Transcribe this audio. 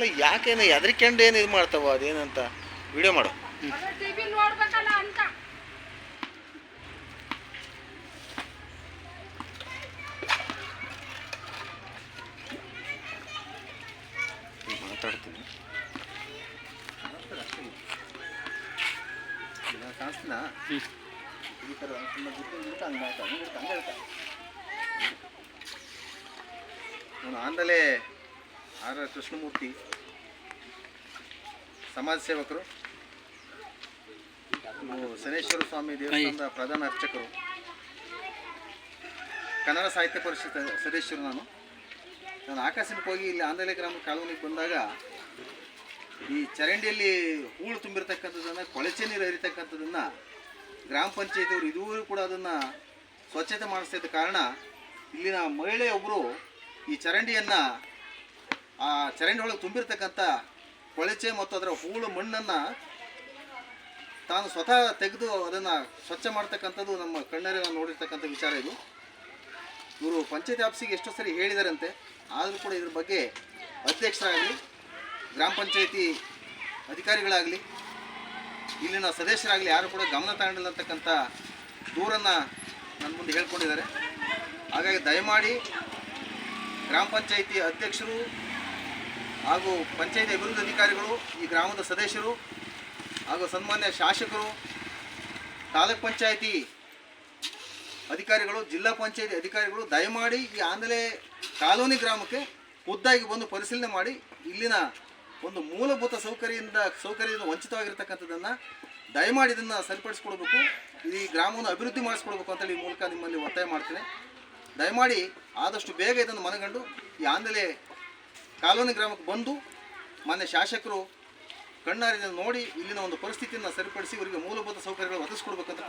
ಅಲ್ಲ ಯಾಕೇನು ಹೆದರಿಕೊಂಡು ಏನು ಇದು ಮಾಡ್ತಾವ ಅದೇನಂತ ವಿಡಿಯೋ ಮಾಡು ಟಿವಿ ನೋಡ್ಬೇಕಲ್ಲ ಅಂತ ಮಾತಾಡ್ತೀನಿ ಈ ಥರ ಹಂಗೆ ನಾನು ಆಂದಲೇ ಆರ್ ಆರ್ ಕೃಷ್ಣಮೂರ್ತಿ, ಸಮಾಜ ಸೇವಕರು ಶನೇಶ್ವರ ಸ್ವಾಮಿ ದೇವಸ್ಥಾನದ ಪ್ರಧಾನ ಅರ್ಚಕರು, ಕನ್ನಡ ಸಾಹಿತ್ಯ ಪರಿಷತ್ ಸದಸ್ಯರು ನಾನು. ನಾನು ಆಕಾಶಕ್ಕೆ ಹೋಗಿ ಇಲ್ಲಿ ಆಂದಲೆ ಗ್ರಾಮ ಕಾಲೋನಿಗೆ ಬಂದಾಗ ಈ ಚರಂಡಿಯಲ್ಲಿ ಹೂಳು ತುಂಬಿರ್ತಕ್ಕಂಥದ್ದನ್ನು, ಕೊಳಚೆ ನೀರು ಹರಿತಕ್ಕಂಥದ್ದನ್ನು ಗ್ರಾಮ ಪಂಚಾಯತಿಯವರು ಇದುವರೆಗೂ ಕೂಡ ಅದನ್ನು ಸ್ವಚ್ಛತೆ ಮಾಡಿಸ್ತಿದ್ದ ಕಾರಣ ಇಲ್ಲಿನ ಮಹಿಳೆಯೊಬ್ಬರು ಈ ಚರಂಡಿಯನ್ನು ಆ ಚರಂಡಿ ಒಳಗೆ ತುಂಬಿರ್ತಕ್ಕಂಥ ಕೊಳಚೆ ಮತ್ತು ಅದರ ಹೂಳು ಮಣ್ಣನ್ನು ತಾನು ಸ್ವತಃ ತೆಗೆದು ಅದನ್ನು ಸ್ವಚ್ಛ ಮಾಡ್ತಕ್ಕಂಥದ್ದು ನಮ್ಮ ಕಣ್ಣರೆ ನೋಡಿರ್ತಕ್ಕಂಥ ವಿಚಾರ ಇದು. ಇವರು ಪಂಚಾಯತ್ ಆಫೀಸಿಗೆ ಎಷ್ಟೋ ಸರಿ ಹೇಳಿದಾರಂತೆ. ಆದರೂ ಕೂಡ ಇದ್ರ ಬಗ್ಗೆ ಅಧ್ಯಕ್ಷರಾಗಲಿ, ಗ್ರಾಮ ಪಂಚಾಯತಿ ಅಧಿಕಾರಿಗಳಾಗಲಿ, ಇಲ್ಲಿನ ಸದಸ್ಯರಾಗಲಿ ಯಾರು ಕೂಡ ಗಮನ ತಗೊಂಡಿಲ್ಲ ಅಂತಕ್ಕಂಥ ದೂರನ್ನು ನನ್ನ ಮುಂದೆ ಹೇಳ್ಕೊಂಡಿದ್ದಾರೆ. ಹಾಗಾಗಿ ದಯಮಾಡಿ ಗ್ರಾಮ ಪಂಚಾಯತಿ ಅಧ್ಯಕ್ಷರು ಹಾಗೂ ಪಂಚಾಯಿತಿ ಅಭಿವೃದ್ಧಿ ಅಧಿಕಾರಿಗಳು, ಈ ಗ್ರಾಮದ ಸದಸ್ಯರು ಹಾಗೂ ಸನ್ಮಾನ್ಯ ಶಾಸಕರು, ತಾಲೂಕ್ ಪಂಚಾಯತಿ ಅಧಿಕಾರಿಗಳು, ಜಿಲ್ಲಾ ಪಂಚಾಯತಿ ಅಧಿಕಾರಿಗಳು ದಯಮಾಡಿ ಈ ಆಂದಲೆ ಕಾಲೋನಿ ಗ್ರಾಮಕ್ಕೆ ಖುದ್ದಾಗಿ ಬಂದು ಪರಿಶೀಲನೆ ಮಾಡಿ ಇಲ್ಲಿನ ಒಂದು ಮೂಲಭೂತ ಸೌಕರ್ಯದಿಂದ ಸೌಕರ್ಯದಿಂದ ವಂಚಿತವಾಗಿರ್ತಕ್ಕಂಥದ್ದನ್ನು ದಯಮಾಡಿ ಇದನ್ನು ಸರಿಪಡಿಸ್ಕೊಡ್ಬೇಕು. ಈ ಗ್ರಾಮವನ್ನು ಅಭಿವೃದ್ಧಿ ಮಾಡಿಸ್ಕೊಡ್ಬೇಕು ಅಂತೇಳಿ ಈ ಮೂಲಕ ನಿಮ್ಮಲ್ಲಿ ಒತ್ತಾಯ ಮಾಡ್ತೇನೆ. ದಯಮಾಡಿ ಆದಷ್ಟು ಬೇಗ ಇದನ್ನು ಮನಗಂಡು ಈ ಆಂದಲೆ ಕಾಲೋನಿ ಗ್ರಾಮಕ್ಕೆ ಬಂದು ಮಾನ್ಯ ಶಾಸಕರು ಕಣ್ಣಾರಿನ ನೋಡಿ ಇಲ್ಲಿನ ಒಂದು ಪರಿಸ್ಥಿತಿಯನ್ನು ಸರಿಪಡಿಸಿ ಇವರಿಗೆ ಮೂಲಭೂತ ಸೌಕರ್ಯಗಳು ಒದಗಿಸ್ಕೊಡ್ಬೇಕಂತ